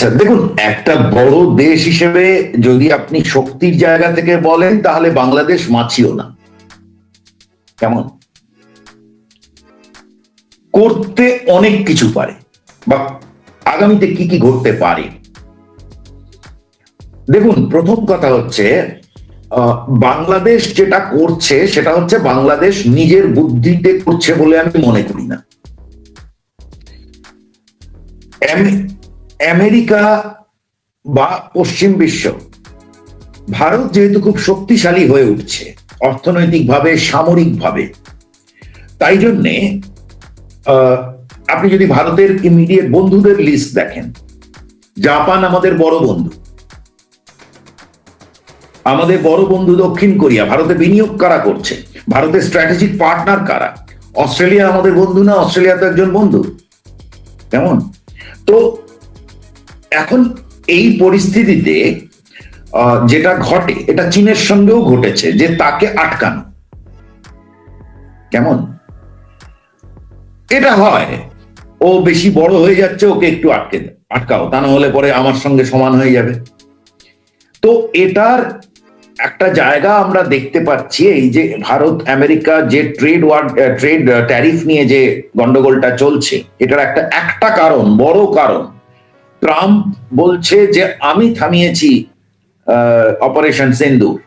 আচ্ছা দেখুন, একটা বড় দেশ হিসেবে যদি আপনি শক্তির জায়গা থেকে বলেন, তাহলে বাংলাদেশ মাছিও না। কেমন? করতে অনেক কিছু পারে, বা আগামীতে কি কি ঘটতে পারে? দেখুন, প্রথম কথা হচ্ছে বাংলাদেশ যেটা করছে, সেটা হচ্ছে বাংলাদেশ নিজের বুদ্ধিতে করছে বলে আমি মনে করি না। আমেরিকা বা পশ্চিম বিশ্ব, ভারত যেহেতু খুব শক্তিশালী হয়ে উঠছে, অর্থনৈতিকভাবে, সামরিকভাবে, তাই জন্যে আপনি যদি ভারতের ইমিডিয়েট বন্ধুদের লিস্ট দেখেন, জাপান আমাদের বড় বন্ধু, আমাদের বড় বন্ধু দক্ষিণ কোরিয়া, ভারতে বিনিয়োগ কারা করছে, ভারতের স্ট্র্যাটেজিক পার্টনার কারা, অস্ট্রেলিয়া আমাদের বন্ধু না, অস্ট্রেলিয়া তো একজন বন্ধু, কেমন? তো এখন এই পরিস্থিতিতে যেটা ঘটে, এটা চীনের সঙ্গেও ঘটেছে যে তাকে আটকানো। কেমন? এটা হয়। ও বেশি বড় হয়ে যাচ্ছে, ওকে একটু আটকে আটকাও, তা না হলে পরে আমার সঙ্গে সমান হয়ে যাবে। তো এটার একটা জায়গা আমরা দেখতে পাচ্ছি, এই যে ভারত, আমেরিকা যে ট্রেড ওয়ার, ট্রেড, ট্যারিফ নিয়ে যে গন্ডগোলটা চলছে, এটার একটা একটা কারণ, বড় কারণ। ট্রাম্প বলছে যে আমি থামিয়েছি অপারেশন সিন্দুর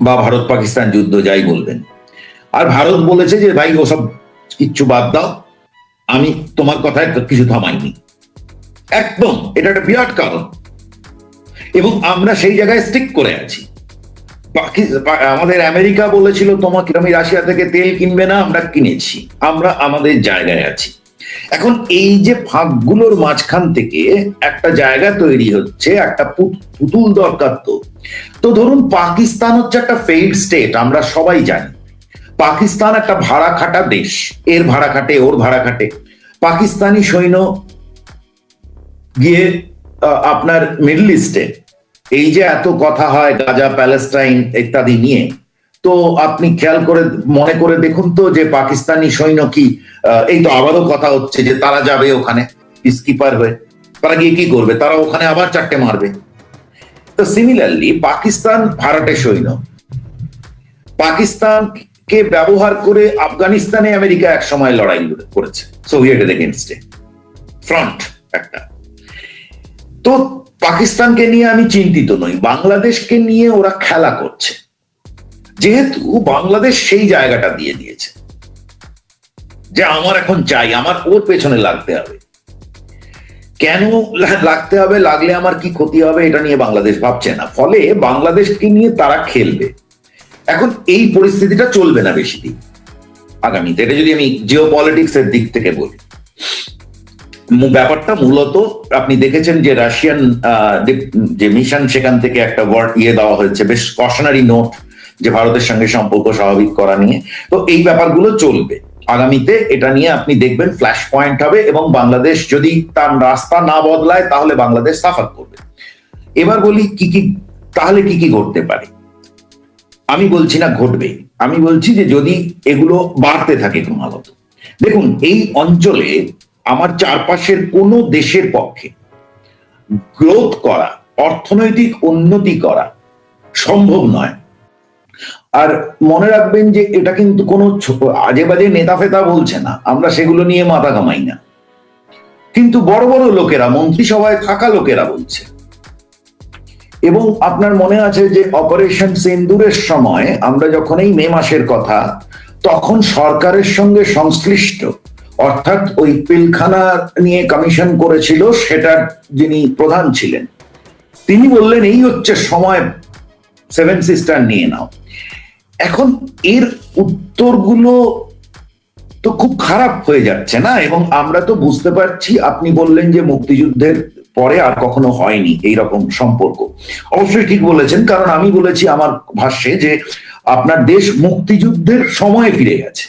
বা ভারত পাকিস্তান যুদ্ধ যাই বলবেন। আর ভারত বলেছে যে, ভাই, ওসব কিচ্ছু বাদ দাও। আমি তোমার কথায় কিছু থামাইনি। একদম, এটা একটা বিরাট কারণ। এবং আমরা সেই জায়গায় স্টিক করে আছি। আমাদের আমেরিকা বলেছিল, তোমাকে আমি রাশিয়া থেকে তেল কিনবে না, আমরা কিনেছি। আমরা আমাদের জায়গায় আছি। এখন এই যে ফাঁকগুলোর মাঝখান থেকে একটা জায়গা তৈরি হচ্ছে, একটা পুতুল দরকার তো। তো ধরুন পাকিস্তান হচ্ছে একটা ফেইড স্টেট আমরা সবাই জানি। পাকিস্তান একটা ভাড়া খাটা দেশ, এর ভাড়া খাটে ওর ভাড়া খাটে পাকিস্তানি সৈন্য গিয়ে আপনার মিডল ইস্টে এই যে এত কথা হয় গাজা প্যালেস্টাইন ইত্যাদি নিয়ে তো আপনি খেয়াল করে, মনে করে দেখুন তো যে পাকিস্তানি সৈন্য কি এই তো আবারও কথা হচ্ছে যে তারা যাবে ওখানে পিসকিপার হয়ে। তারা গিয়ে কি করবে? তারা ওখানে আবার চারটে মারবে। তো সিমিলারলি পাকিস্তান ভারতের সৈন্য। পাকিস্তানকে ব্যবহার করে আফগানিস্তানে আমেরিকা এক সময় লড়াই করেছে সোভিয়েটের এগেনস্টে ফ্রন্ট একটা। তো পাকিস্তানকে নিয়ে আমি চিন্তিত নই, বাংলাদেশকে নিয়ে ওরা খেলা করছে। যেহেতু বাংলাদেশ সেই জায়গাটা দিয়ে দিয়েছে। যে আমার এখন চাই, আমার ওর পেছনে লাগতে হবে। কেন লাগতে হবে, লাগলে আমার কি ক্ষতি হবে, এটা নিয়ে বাংলাদেশ ভাবছে না। ফলে বাংলাদেশকে নিয়ে তারা খেলবে। এখন এই পরিস্থিতিটা চলবে না বেশি দিন। আগামীতে, এটা যদি আমি জিও এর দিক থেকে বলি। ব্যাপারটা মূলত, আপনি দেখেছেন যে রাশিয়ান যে মিশন সেখান থেকে একটা ওয়ার্ড ইয়ে দেওয়া হয়েছে, বেশ কশনারি নোট যে ভারতের সঙ্গে সম্পর্ক স্বাভাবিক করা নিয়ে। তো এই ব্যাপারগুলো চলবে। আগামীতে এটা নিয়ে আপনি দেখবেন ফ্ল্যাশ পয়েন্ট হবে এবং বাংলাদেশ যদি তার রাস্তা না বদলায়, তাহলে বাংলাদেশ সাফার করবে। এবার বলি কি কি, তাহলে কি কি ঘটতে পারে? আমি বলছি না ঘটবে আমি বলছি যে যদি এগুলো বাড়তে থাকে ক্রমাগত। দেখুন, এই অঞ্চলে আমার চারপাশের কোনো দেশের পক্ষে গ্রোথ করা, অর্থনৈতিক উন্নতি করা সম্ভব নয়। আর মনে রাখবেন যে এটা কিন্তু কোনো আজে বাজে নেতা ফেতা বলছে না। আমরা সেগুলো নিয়ে মাথা কামাই না। কিন্তু বড় বড় লোকেরা, মন্ত্রিসভায় থাকা লোকেরা বলছে। এবং আপনার মনে আছে যে অপারেশন সিন্দুরের সময় আমরা যখন এই মে মাসের কথা, তখন সরকারের সঙ্গে সংশ্লিষ্ট, অর্থাৎ ওই পিলখানা নিয়ে কমিশন করেছিল, সেটার যিনি প্রধান ছিলেন, তিনি বললেন, এই হচ্ছে সময়, সেভেন সিস্টার নিয়ে নাও। এখন এর উত্তরগুলো তো খুব খারাপ হয়ে যাচ্ছে না? এবং আমরা তো বুঝতে পারছি, আপনি বললেন যে মুক্তিযুদ্ধের পরে আর কখনো হয়নি এই রকম সম্পর্ক। অবশ্যই ঠিক বলেছেন, কারণ আমি বলেছি আমার ভাষ্যে যে আপনার দেশ মুক্তিযুদ্ধের সময়ে ফিরে গেছে।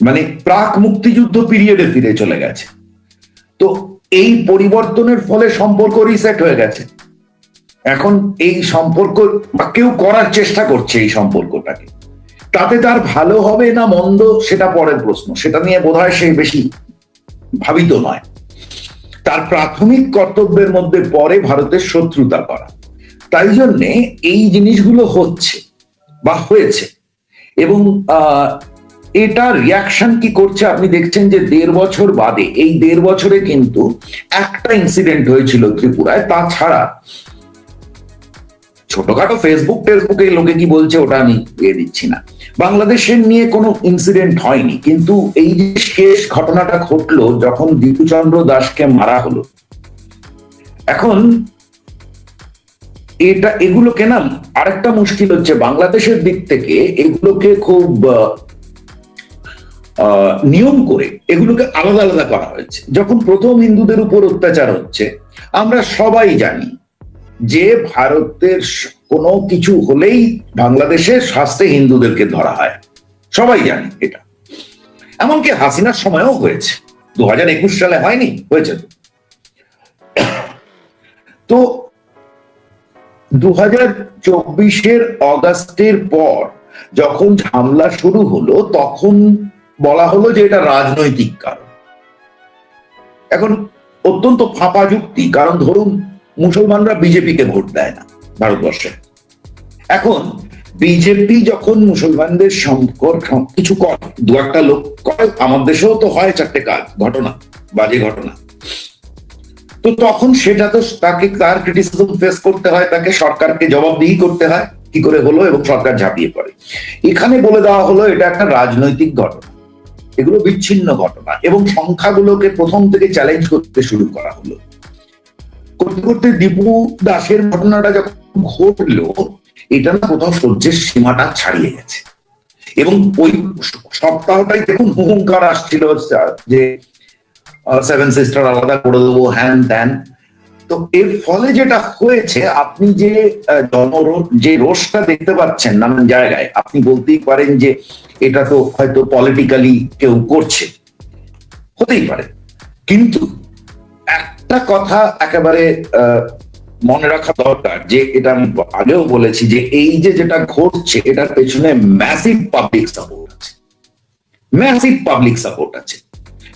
মানে প্রাক মুক্তিযুদ্ধ পিরিয়ডে ফিরে চলে গেছে। তো এই পরিবর্তনের ফলে সম্পর্ক রিসেট হয়ে গেছে। এখন এই সম্পর্ক বা কেউ করার চেষ্টা করছে এই সম্পর্কটাকে। তাতে তার ভালো হবে না মন্দ সেটা পরের প্রশ্ন। সেটা নিয়ে বোধহয় সে বেশি ভাবিত নয়। তার প্রাথমিক কর্তব্যের মধ্যে পরে ভারতের শত্রুতা করা। তাই জন্যে এই জিনিসগুলো হচ্ছে বা হয়েছে। এবং এটা রিয়াকশন কি করছে আপনি দেখছেন যে দেড় বছর বাদে, এই দেড় বছরে কিন্তু একটা ইনসিডেন্ট হয়েছিল ত্রিপুরায়। তাছাড়া ছোটখাটো ফেসবুক টেসবুকে লোকে কি বলছে ওটা আমি ইয়ে দিচ্ছি না। বাংলাদেশের নিয়ে কোনো ইনসিডেন্ট হয়নি, কিন্তু এই যে শেষ ঘটনাটা ঘটলো যখন দীপুচন্দ্র দাসকে মারা হলো, এখন এটা, এগুলোকে না আরেকটা মুশকিল হচ্ছে, বাংলাদেশের দিক থেকে এগুলোকে খুব নিয়ম করে এগুলোকে আলাদা আলাদা করা হয়েছে। যখন প্রথম হিন্দুদের উপর অত্যাচার হচ্ছে, আমরা সবাই জানি যে ভারতের কোনো কিছু হলেই বাংলাদেশের শাস্ত্রে হিন্দুদেরকে ধরা হয়। সবাই জানি এটা। এমনকি হাসিনার সময়ও হয়েছে। দু হাজার একুশ সালে হয়নি, হয়েছে তো। তো দু হাজার চব্বিশের অগাস্টের পর যখন হামলা শুরু হলো, তখন বলা হলো যে এটা রাজনৈতিক কারণ। এখন অত্যন্ত ফাঁপা যুক্তি, কারণ ধরুন মুসলমানরা বিজেপিকে ভোট দেয় না ভারতবর্ষে। এখন বিজেপি যখন মুসলমানদের সম্পর্ক কিছু করে, দু একটা লোক করে, আমার দেশেও তো হয় চারটে কাজ, ঘটনা, বাজে ঘটনা। তো তখন সেটা তো তাকে তার ক্রিটিসিজম ফেস করতে হয়, তাকে সরকারকে জবাবদিহি করতে হয়, কি করে হলো এবং সরকার ঝাঁপিয়ে পড়ে। এখানে বলে দেওয়া হলো, এটা একটা রাজনৈতিক ঘটনা। এগুলো বিচ্ছিন্ন ঘটনা এবং সংখ্যাগুলোকে প্রথম থেকে চ্যালেঞ্জ করতে শুরু করা হলো। করতে করতে দীপু দাসের ঘটনাটা যখন ঘটলো এটা না কোথাও সহ্যের সীমাটা ছাড়িয়ে গেছে। এবং ওই সপ্তাহটাই দেখুন হুঙ্কার আসছিল যে সেভেন সিস্টার আলাদা করে দেবো হ্যান ত্যান। তো এর ফলে যেটা হয়েছে আপনি যে আহ, জনরোষ যে রোষটা দেখতে পাচ্ছেন নানান জায়গায় আপনি বলতেই পারেন যে এটা তো হয়তো পলিটিক্যালি কেউ করছে। হতেই পারে। কিন্তু একটা কথা একেবারে মনে রাখা দরকার যে এটা আমি আগেও বলেছি যে এই যে যেটা ঘটছে এটার পেছনে ম্যাসিভ পাবলিক সাপোর্ট আছে। ম্যাসিভ পাবলিক সাপোর্ট আছে।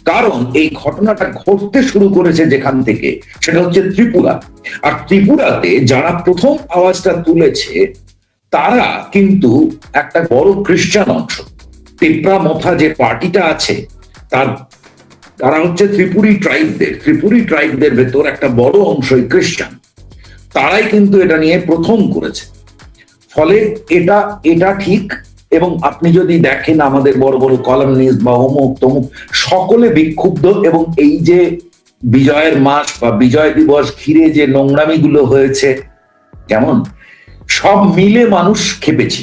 কারণ এই ঘটনাটা ঘটতে শুরু করেছে যেখান থেকে, সেটা হচ্ছে ত্রিপুরা। আর ত্রিপুরাতে যারা প্রথম আওয়াজটা তুলেছে, তারা কিন্তু একটা বড় খ্রিস্টান অংশ পিপরা মথা যে পার্টিটা আছে, তার তারা হচ্ছে ত্রিপুরি ট্রাইবদের। ত্রিপুরি ট্রাইবদের ভেতর একটা বড় অংশই খ্রিস্টান। তারাই কিন্তু এটা নিয়ে প্রথম করেছে। ফলে এটা এটা ঠিক এবং আপনি যদি দেখেন আমাদের বড় বড় কলামনিস্ট বা অমুক তমুক, সকলে বিক্ষুব্ধ এবং এই যে বিজয়ের মাস বা বিজয় দিবস ঘিরে যে নোংরামি গুলো হয়েছে, কেমন? সব মিলে মানুষ খেপেছি।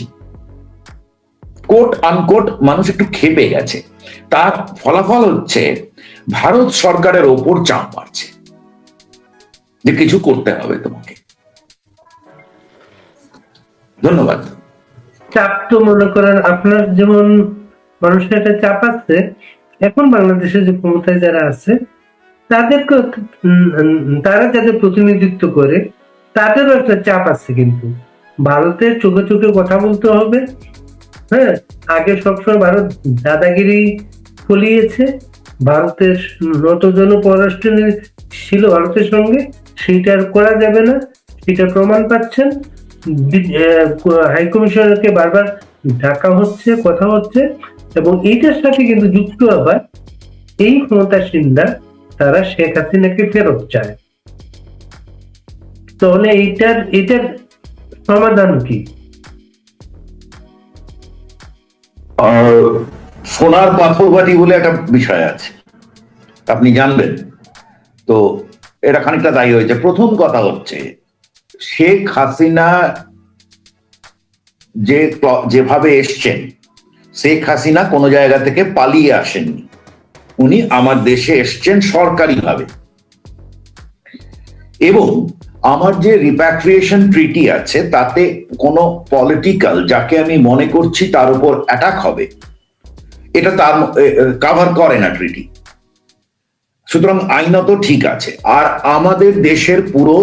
কোট আনকোট মানুষ একটু খেপে গেছে। তার ফলাফল হচ্ছে ভারত সরকারের ওপর চাপ বাড়ছে। যে কিছু করতে হবে তোমাকে। ধন্যবাদ। চাপ তো মনে করেন আপনার যেমন মানুষের একটা চাপ আছে, এখন বাংলাদেশে যে ক্ষমতায় যারা আছে, তাদেরকে তারা যাদের প্রতিনিধিত্ব করে, তাদেরও একটা চাপ আছে কিন্তু। ভারতের চোখে চোখে কথা বলতে হবে হ্যাঁ? আগে সবসময় ভারত দাদাগিরি ফলিয়েছে ভারতের নতজন পররাষ্ট্র নীতি ছিল ভারতের সঙ্গে আর করা যাবে না। সেটা প্রমাণ পাচ্ছেন। বি- আহ, হাই কমিশনারকে বারবার ডাকা হচ্ছে কথা হচ্ছে এবং এইটার সাথে কিন্তু যুক্ত আবার এই ক্ষমতাসীনরা তারা শেখ হাসিনাকে ফেরত চায়। তাহলে এইটার এটার সমাধান কি? সোনার পাথর বাটি বলে একটা বিষয় আছে। আপনি জানবেন। তো এটা খানিকটা দায়ী হয়েছে। প্রথম কথা হচ্ছে, শেখ হাসিনা যে যেভাবে এসছেন, শেখ হাসিনা কোনো জায়গা থেকে পালিয়ে আসেননি। উনি আমার দেশে এসছেন সরকারিভাবে। এবং আমার যে রিপ্যাট্রিয়েশন ট্রিটি আছে, তাতে কোনো পলিটিক্যাল যাকে আমি মনে করছি তার উপর অ্যাটাক হবে এটা তার কাভার করে না ট্রিটি সুতরাং আইনত ঠিক আছে। আর আমাদের দেশের পুরো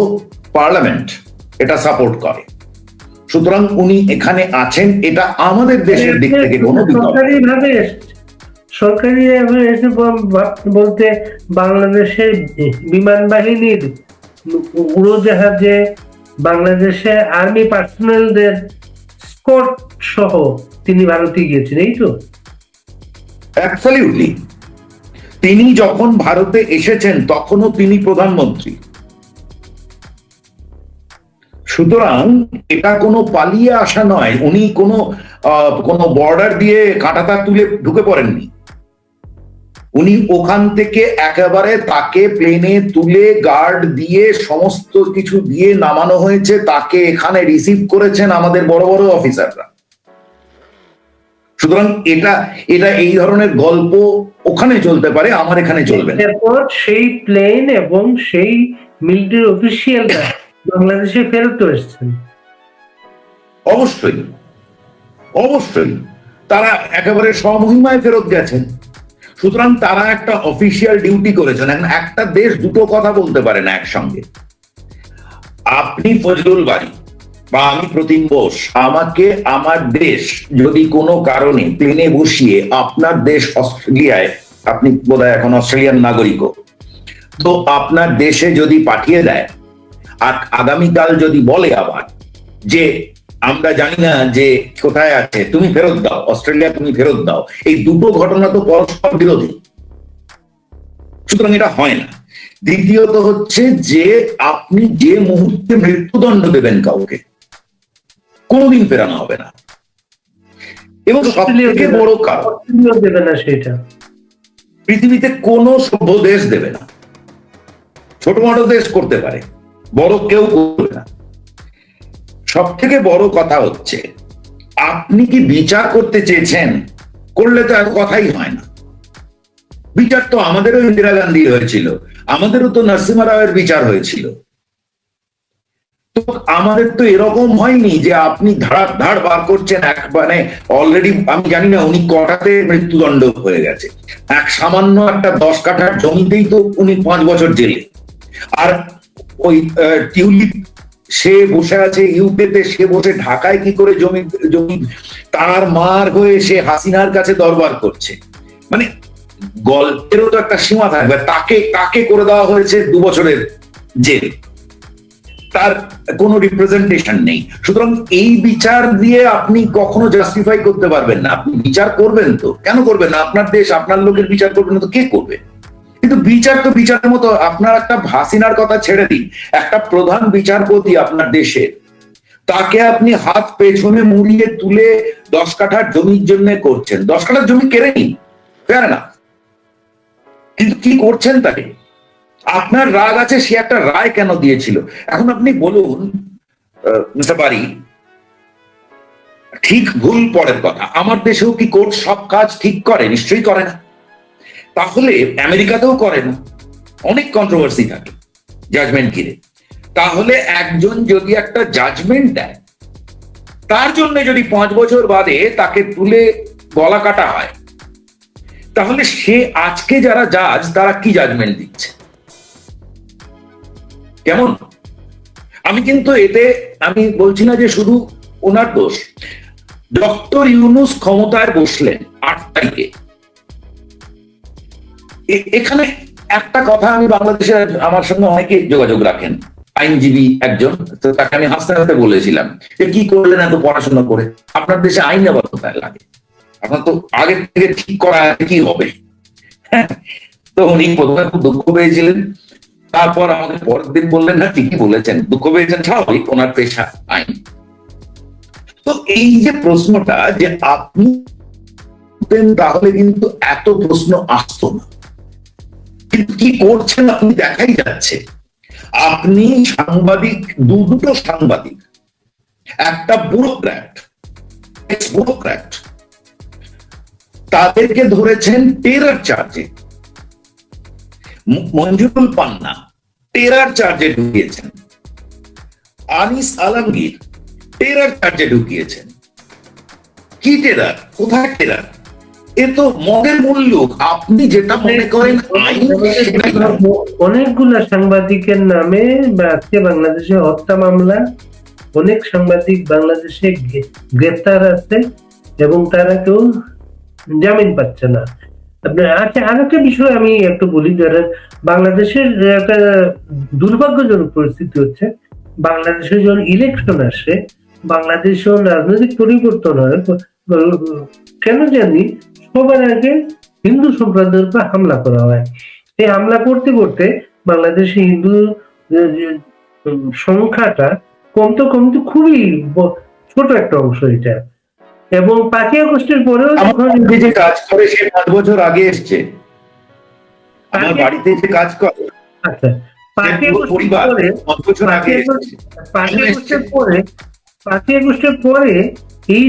পার্লামেন্ট এটা সাপোর্ট করে। সুতরাং উনি এখানে আছেন, এটা আমাদের দেশের দিক থেকে কোনো সরকারি বলতে বাংলাদেশের বিমান বাহিনীর উড়োজাহাজে বাংলাদেশে আর্মি পার্সোনালদের স্কট সহ তিনি ভারতে গিয়েছেন, এই তো? অ্যাবসলিউটলি তিনি যখন ভারতে এসেছেন, তখনও তিনি প্রধানমন্ত্রী। সুতরাং এটা কোনো পালিয়ে আসা নয়। উনি কোনো কোনো বর্ডার দিয়ে কাঁটাতার তুলে ঢুকে পড়েননি। উনি ওখান থেকে একেবারে তাকে প্লেনে তুলে গার্ড দিয়ে সমস্ত কিছু দিয়ে নামানো হয়েছে, তাকে এখানে রিসিভ করেছেন আমাদের বড় বড় অফিসাররা সুতরাং এটা এটা এই ধরনের গল্প ওখানে চলতে পারে আমার এখানে চলবে এরপর সেই প্লেন এবং সেই মিলিটারি অফিসিয়ালরা বাংলাদেশে ফেরত এসেছেন। অবশ্যই অবশ্যই। তারা একেবারে স্বমহিমায় ফেরত গেছেন। সুতরাং তারা একটা অফিসিয়াল ডিউটি করেছেন। এখন একটা দেশ দুটো কথা বলতে পারে না একসঙ্গে। আপনি ফজলুল বাড়ি বা আমি প্রতিম বোস আমাকে আমার দেশ যদি কোনো কারণে প্লেনে বসিয়ে আপনার দেশ অস্ট্রেলিয়ায়, আপনি বোধহয় এখন অস্ট্রেলিয়ান নাগরিকও, তো আপনার দেশে যদি পাঠিয়ে দেয়, আর আগামীকাল যদি বলে আবার যে আমরা জানি না যে কোথায় আছে, তুমি ফেরত দাও, অস্ট্রেলিয়া তুমি ফেরত দাও, এই দুটো ঘটনা তো পরস্পর বিরোধী। সুতরাং এটা হয় না। দ্বিতীয়ত হচ্ছে যে আপনি যে মুহূর্তে মৃত্যুদণ্ড দেবেন কাউকে কোনোদিন ফেরানো হবে না। এবং সব থেকে বড় কারণ দেবে না সেটা। পৃথিবীতে কোনো সভ্য দেশ দেবে না। ছোট মোটো দেশ করতে পারে বড় কেউ করবে না। সব থেকে বড় কথা হচ্ছে আপনি কি বিচার করতে চেয়েছেন? করলে তো আর কথাই হয় না। বিচার তো আমাদেরও ইন্দিরা গান্ধী হয়েছিল আমাদেরও তো নরসিমা রাওয়ের বিচার হয়েছিল। আমাদের তো এরকম হয়নি যে আপনি ধাড় ধাড় বার করছেন এক মানে অলরেডি আমি জানি না উনি কটাতে মৃত্যুদণ্ড হয়ে গেছে। এক সামান্য একটা দশ কাঠার জমিতেই তো উনি পাঁচ বছর জেলে। আর ওই টিউলিপ সে বসে আছে ইউকেতে সে বসে ঢাকায় কি করে জমি জমি তার মার হয়ে সে হাসিনার কাছে দরবার করছে। মানে গল্পেরও তো একটা সীমা থাকবে। তাকে তাকে করে দেওয়া হয়েছে দু বছরের জেল। তার কোনো রিপ্রেজেন্টেশন নেই। সুতরাং এই বিচার দিয়ে আপনি কখনো জাস্টিফাই করতে পারবেন না। আপনি বিচার করবেন তো। কেন করবেন না? আপনার দেশ, আপনার লোকের বিচার করবেন তো কে করবে? কিন্তু বিচার তো বিচারের মতো। আপনার একটা ভাসিনার কথা ছেড়ে দিন। একটা প্রধান বিচারপতি আপনার দেশের তাকে আপনি হাত পেছনে মুড়িয়ে তুলে দশ কাঠার জমির জন্য করছেন। দশ কাঠার জমি কেড়ে নিন। না কিন্তু কি করছেন তাকে? আপনার রাগ আছে, সে একটা রায় কেন দিয়েছিল? এখন আপনি বলুন বারি, ঠিক ভুল পরের কথা। আমার দেশেও কি কোর্ট সব কাজ ঠিক করে? নিশ্চয়ই করে না। তাহলে আমেরিকাতেও করে না। অনেক কন্ট্রোভার্সি থাকে জাজমেন্ট ঘিরে। তাহলে একজন যদি একটা জাজমেন্ট দেয়, তার জন্য যদি পাঁচ বছর বাদে তাকে তুলে গলা কাটা হয়, তাহলে সে আজকে যারা জাজ তারা কি জাজমেন্ট দিচ্ছে? কেমন? আমি কিন্তু এতে আমি বলছি না যে শুধু ওনার দোষ। ডক্টর ইউনুস ক্ষমতায় বসলেন আট তারিখে। এখানে একটা কথা আমি বাংলাদেশের আমার সঙ্গে অনেকে যোগাযোগ রাখেন। আইনজীবী একজন তো তাকে আমি হাসতে হাসতে বলেছিলাম যে কি করলেন এত পড়াশোনা করে? আপনার দেশে আইন আবার কোথায় লাগে। আপনার তো আগের থেকে ঠিক করা কি হবে। হ্যাঁ, তো উনি প্রথমে খুব দুঃখ পেয়েছিলেন। তারপর আমাকে পরের দিন বললেন, না, ঠিকই বলেছেন, দুঃখ পেয়েছেন, স্বাভাবিক, ওনার পেশা আইন। তো এই যে প্রশ্নটা যে আপনি তাহলে কিন্তু এত প্রশ্ন আসতো না। কিন্তু কি করছেন আপনি দেখাই যাচ্ছে। আপনি সাংবাদিক, দু দুটো সাংবাদিক, একটা ব্যুরোক্র্যাট ব্যুরোক্র্যাট, তাদেরকে ধরেছেন টেরার চার্জে মঞ্জুরুল পান্না টেরার চার্জে ঢুকিয়েছেন। আনিস আলমগীর টেরার চার্জে ঢুকিয়েছেন। কি টেরার কোথায় টেরার এ তো মদের মূল্য। আপনি যেটা মনে করেন। অনেকগুলো সাংবাদিকের নামে আজকে বাংলাদেশে হত্যা মামলা, অনেক সাংবাদিক বাংলাদেশে গ্রে- গ্রেপ্তার আছে এবং তারা কেউ জামিন পাচ্ছে না। আচ্ছা আর একটা বিষয় আমি একটু বলি, যারা বাংলাদেশের একটা দুর্ভাগ্যজনক পরিস্থিতি হচ্ছে, বাংলাদেশে যখন ইলেকশন আসে, বাংলাদেশ রাজনৈতিক পরিবর্তন হয় কেন জানি সবার আগে হিন্দু সম্প্রদায়ের উপর হামলা করা হয়। এই হামলা করতে করতে বাংলাদেশে হিন্দু সংখ্যাটা কমতে কমতে খুবই ছোট একটা অংশ এটা। এবং পাঁচই আগস্টের পরেও যে কাজ করে সে পাঁচ বছর আগে এসছে। আমার বাড়িতে যে কাজ করে আচ্ছা। পাঁচই আগস্টের পরে পাঁচই আগস্টের পরে এই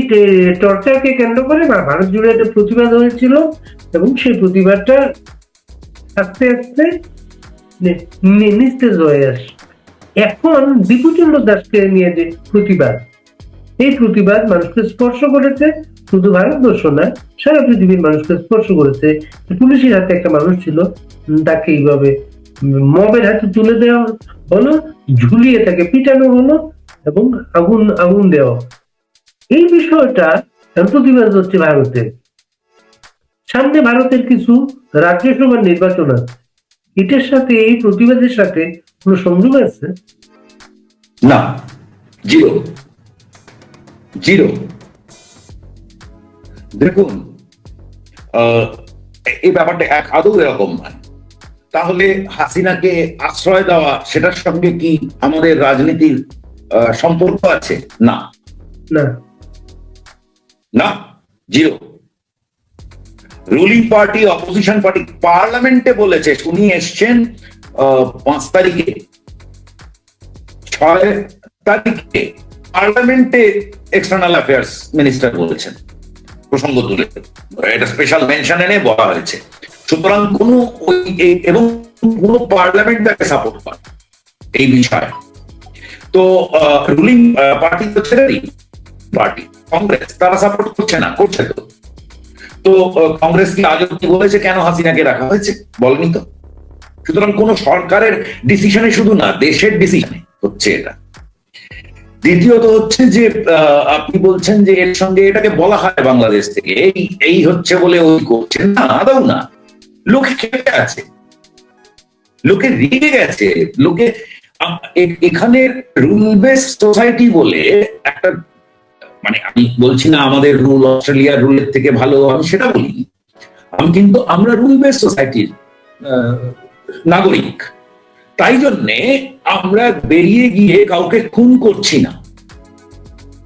টর্চারকে কেন্দ্র করে বা ভারত জুড়ে একটা প্রতিবাদ হয়েছিল এবং সেই প্রতিবাদটা আস্তে আস্তে নিস্তেজ হয়ে আসে। এখন বিপুচন্দ্র দাসকে নিয়ে যে প্রতিবাদ এই প্রতিবাদ মানুষকে স্পর্শ করেছে। শুধু ভারতবর্ষ না, সারা পৃথিবীর মানুষকে স্পর্শ করেছে। পুলিশের হাতে একটা মানুষ ছিল তাকে এইভাবে মবের হাতে তুলে দেওয়া হলো, ঝুলিয়ে তাকে পিটানো হলো এবং আগুন আগুন দেওয়া এই বিষয়টা প্রতিবাদ হচ্ছে ভারতে সামনে ভারতের কিছু রাজ্যসভার নির্বাচন আছে। এটার সাথে, এই প্রতিবাদের সাথে কোনো সংযোগ আছে? না, জিরো। জিরো। দেখুন এই ব্যাপারটা এক আদৌ এরকম নয় তাহলে হাসিনাকে আশ্রয় দেওয়া সেটার সঙ্গে কি আমাদের রাজনীতির সম্পর্ক আছে? না। না। না? Zero. Ruling party opposition party পার্লামেন্টে বলেছে উনি এসছেন আহ, পাঁচ তারিখে। ছয় তারিখে। পার্লামেন্টে এক্সটার্নাল অ্যাফেয়ার্স মিনিস্টার বলেছেন। প্রসঙ্গ তুলে। এটা স্পেশাল মেনশন এনে বলা হয়েছে। সুতরাং কোন এবং কোন পার্লামেন্ট তাকে সাপোর্ট করে এই বিষয়ে। তো রুলিং পার্টি তো ছেড়ে পার্টি কংগ্রেস তারা সাপোর্ট করছে না, করছে তো। তো কংগ্রেস কি আজ অব্দি বলেছে, কেন হাসিনাকে রাখা হয়েছে, বলেনি তো? সুতরাং কোন সরকারের ডিসিশনে শুধু না, দেশের ডিসিশনে হচ্ছে এটা। দ্বিতীয়ত হচ্ছে যে আপনি বলছেন যে এর সঙ্গে এটাকে বলা হয় বাংলাদেশ থেকে। এই এই হচ্ছে বলে ওই করছে। না, আদৌ না। লোকে খেপে আছে। লোকে রেগে গেছে। লোকে আ- এ- এখানের রুল বেস সোসাইটি বলে একটা মানে আমি বলছি না আমাদের রুল অস্ট্রেলিয়ার রুলের থেকে ভালো, আমি সেটা বলি। আমি কিন্তু, আমরা রুল বেস সোসাইটির নাগরিক। তাই জন্যে আমরা বেরিয়ে গিয়ে কাউকে খুন করছি না।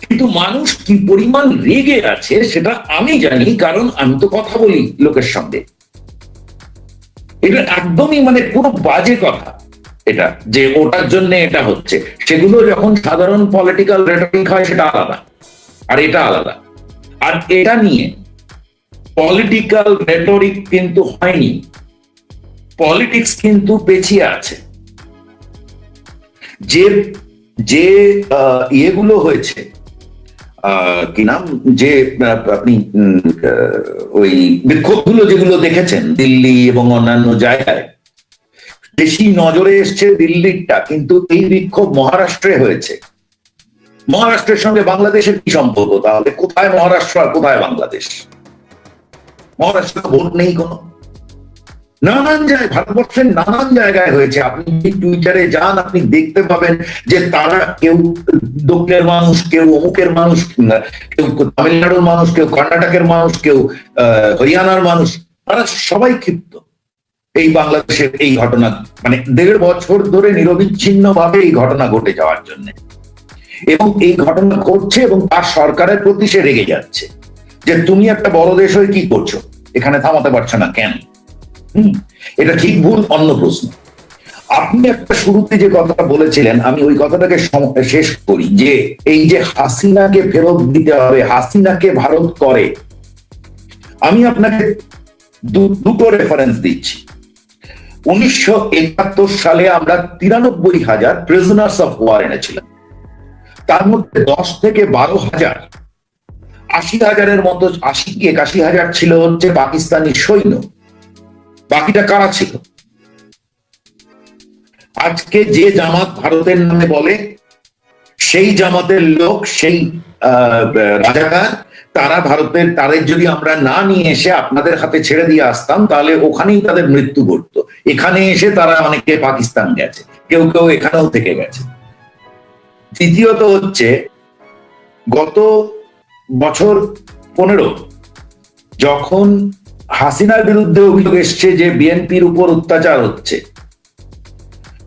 কিন্তু মানুষ কি পরিমাণ রেগে আছে সেটা আমি জানি, কারণ আমি তো কথা বলি লোকের সঙ্গে। এটা একদমই মানে পুরো বাজে কথা এটা, যে ওটার জন্য এটা হচ্ছে। সেগুলো যখন সাধারণ পলিটিক্যাল রেটরিক হয় সেটা আলাদা, আর এটা আলাদা। আর এটা নিয়ে পলিটিক্যাল রেটরিক কিন্তু হয়নি। পলিটিক্স কিন্তু পেছিয়ে আছে। যে যে ইয়েগুলো হয়েছে কি নাম? যে আপনি ওই বিক্ষোভগুলো যেগুলো দেখেছেন, দিল্লি এবং অন্যান্য জায়গায়, বেশি নজরে এসছে দিল্লিরটা, কিন্তু এই বিক্ষোভ মহারাষ্ট্রে হয়েছে। মহারাষ্ট্রের সঙ্গে বাংলাদেশের কি সম্পর্ক? তাহলে কোথায় মহারাষ্ট্র আর কোথায় বাংলাদেশ? মহারাষ্ট্র ভোট নেই কোনো। নানান জায়গায়, ভারতবর্ষের নানান জায়গায় হয়েছে। আপনি যদি টুইটারে যান, আপনি দেখতে পাবেন যে তারা কেউ দক্ষিণের মানুষ, কেউ অমুকের মানুষ কেউ তামিলনাড়ুর মানুষ, কেউ কর্ণাটকের মানুষ, কেউ হরিয়ানার মানুষ, তারা সবাই ক্ষিপ্ত। এই বাংলাদেশের এই ঘটনা মানে দেড় বছর ধরে নিরবিচ্ছিন্ন ভাবে এই ঘটনা ঘটে যাওয়ার জন্য। এবং এই ঘটনা ঘটছে এবং তার সরকারের প্রতি সে রেগে যাচ্ছে। যে তুমি একটা বড় দেশ হয়ে কি করছ? এখানে থামাতে পারছ না কেন? এটা ঠিক ভুল, অন্য প্রশ্ন। আপনি একটা শুরুতে যে কথাটা বলেছিলেন, আমি ওই কথাটাকে শেষ করি যে এই যে হাসিনাকে ফেরত দিতে হবে, হাসিনাকে ভারত করে, আমি আপনাকে দুটো রেফারেন্স দিচ্ছি। উনিশশো একাত্তর সালে আমরা তিরানব্বই হাজার প্রিজনার্স অফ ওয়ার এনেছিলাম। তার মধ্যে দশ থেকে বারো হাজার, আশি হাজারের মতো, আশি, একাশি হাজার ছিল হচ্ছে পাকিস্তানি সৈন্য। বাকিটা কারা ছিল? আজকে যে জামাত ভারতের নামে বলে, সেই জামাতের লোক, সেই রাজাকার, তারা ভারতের, তাদের যদি আমরা না নিয়ে এসে আপনাদের হাতে ছেড়ে দিয়ে আসতাম, তাহলে ওখানেই তাদের মৃত্যু ঘটতো। এখানে এসে তারা অনেকে পাকিস্তান গেছে, কেউ কেউ এখানেও থেকে গেছে। দ্বিতীয়ত হচ্ছে, গত বছর পনেরো, যখন হাসিনার বিরুদ্ধে অভিযোগ এসছে যে বিএনপির উপর অত্যাচার হচ্ছে।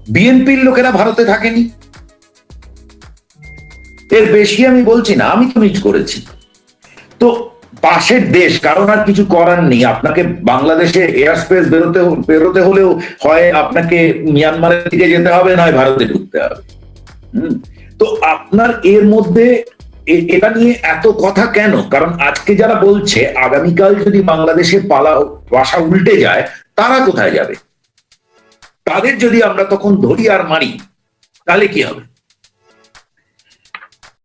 বিএনপির লোকেরা ভারতে থাকেনি। এর বেশি আমি বলছি না আমি তো মিট করেছি। তো পাশের দেশ কারণ আর কিছু করার নেই। আপনাকে বাংলাদেশে এয়ার স্পেস বেরোতে বেরোতে হলেও হয় আপনাকে মিয়ানমারের দিকে যেতে হবে নয় ভারতে ঢুকতে হবে। হুম, তো আপনার এর মধ্যে এটা নিয়ে এত কথা কেন? কারণ আজকে যারা বলছে, আগামীকাল যদি বাংলাদেশে পালা, বাসা উল্টে যায়, তারা কোথায় যাবে? তাদের যদি আমরা তখন ধরি আর মারি তাহলে কি হবে?